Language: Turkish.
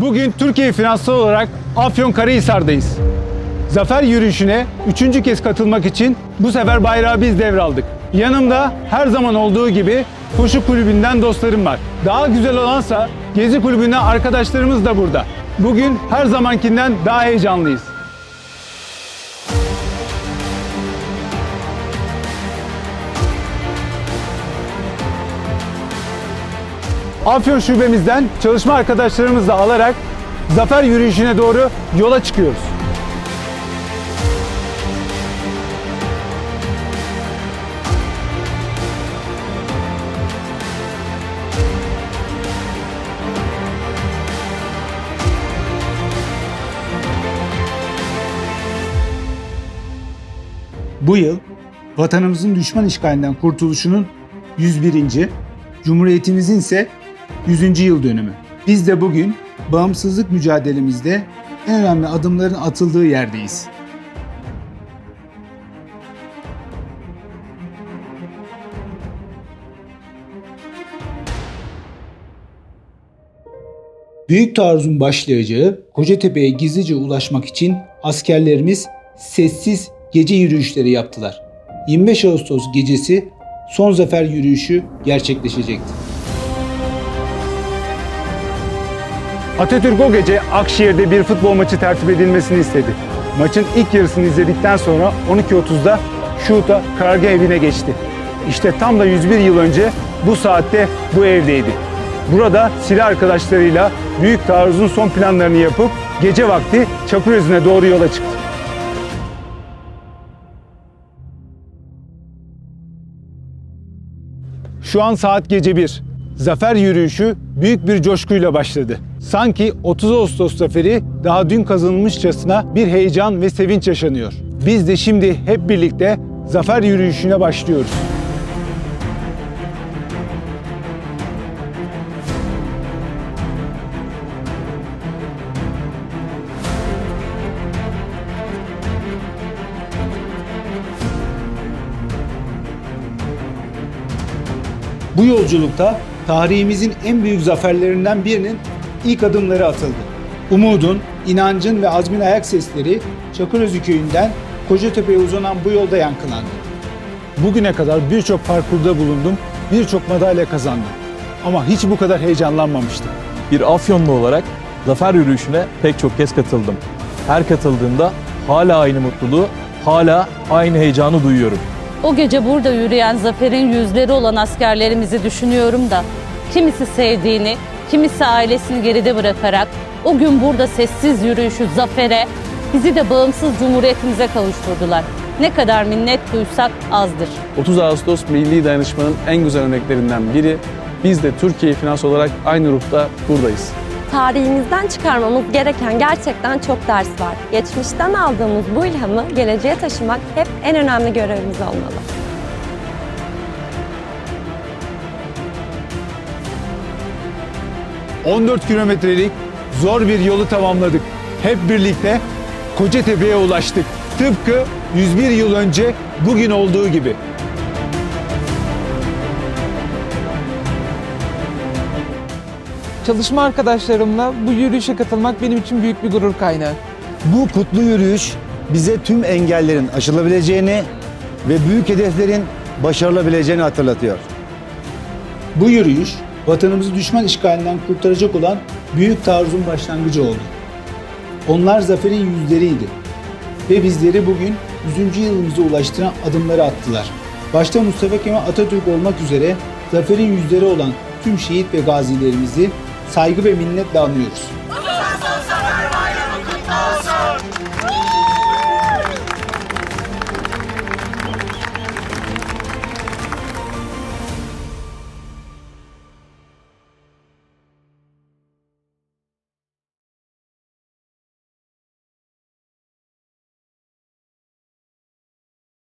Bugün Türkiye finansal olarak Afyonkarahisar'dayız. Zafer yürüyüşüne üçüncü kez katılmak için bu sefer bayrağı biz devraldık. Yanımda her zaman olduğu gibi koşu kulübünden dostlarım var. Daha güzel olansa Gezi kulübünden arkadaşlarımız da burada. Bugün her zamankinden daha heyecanlıyız. Afyon şubemizden çalışma arkadaşlarımızla alarak zafer yürüyüşüne doğru yola çıkıyoruz. Bu yıl vatanımızın düşman işgalinden kurtuluşunun 101. Cumhuriyetimizin ise 100. yıl dönümü. Biz de bugün bağımsızlık mücadelemizde en önemli adımların atıldığı yerdeyiz. Büyük taarruzun başlayacağı Kocatepe'ye gizlice ulaşmak için askerlerimiz sessiz gece yürüyüşleri yaptılar. 25 Ağustos gecesi son zafer yürüyüşü gerçekleşecekti. Atatürk o gece Akşehir'de bir futbol maçı tertip edilmesini istedi. Maçın ilk yarısını izledikten sonra 12.30'da Şuta karargah evine geçti. İşte tam da 101 yıl önce bu saatte bu evdeydi. Burada silah arkadaşlarıyla büyük taarruzun son planlarını yapıp gece vakti Çapırözü'ne doğru yola çıktı. Şu an saat gece 1. Zafer yürüyüşü büyük bir coşkuyla başladı. Sanki 30 Ağustos zaferi daha dün kazanılmışçasına bir heyecan ve sevinç yaşanıyor. Biz de şimdi hep birlikte zafer yürüyüşüne başlıyoruz. Bu yolculukta tarihimizin en büyük zaferlerinden birinin ilk adımları atıldı. Umudun, inancın ve azmin ayak sesleri Çakırözü köyünden Kocatepe'ye uzanan bu yolda yankılandı. Bugüne kadar birçok parkurda bulundum, birçok madalya kazandım. Ama hiç bu kadar heyecanlanmamıştım. Bir Afyonlu olarak zafer yürüyüşüne pek çok kez katıldım. Her katıldığımda hala aynı mutluluğu, hala aynı heyecanı duyuyorum. O gece burada yürüyen zaferin yüzleri olan askerlerimizi düşünüyorum da kimisi sevdiğini, kimisi ailesini geride bırakarak o gün burada sessiz yürüyüşü zafere, bizi de bağımsız cumhuriyetimize kavuşturdular. Ne kadar minnet duysak azdır. 30 Ağustos Milli Dayanışma'nın en güzel örneklerinden biri. Biz de Türkiye Finans olarak aynı ruhta buradayız. Tarihimizden çıkarmamız gereken gerçekten çok ders var. Geçmişten aldığımız bu ilhamı geleceğe taşımak hep en önemli görevimiz olmalı. 14 kilometrelik zor bir yolu tamamladık. Hep birlikte Kocatepe'ye ulaştık. Tıpkı 101 yıl önce bugün olduğu gibi. Çalışma arkadaşlarımla bu yürüyüşe katılmak benim için büyük bir gurur kaynağı. Bu kutlu yürüyüş bize tüm engellerin aşılabileceğini ve büyük hedeflerin başarılabileceğini hatırlatıyor. Bu yürüyüş vatanımızı düşman işgalinden kurtaracak olan büyük taarruzun başlangıcı oldu. Onlar zaferin yüzleriydi ve bizleri bugün 100. yılımıza ulaştıran adımları attılar. Başta Mustafa Kemal Atatürk olmak üzere zaferin yüzleri olan tüm şehit ve gazilerimizi saygı ve minnetle anıyoruz.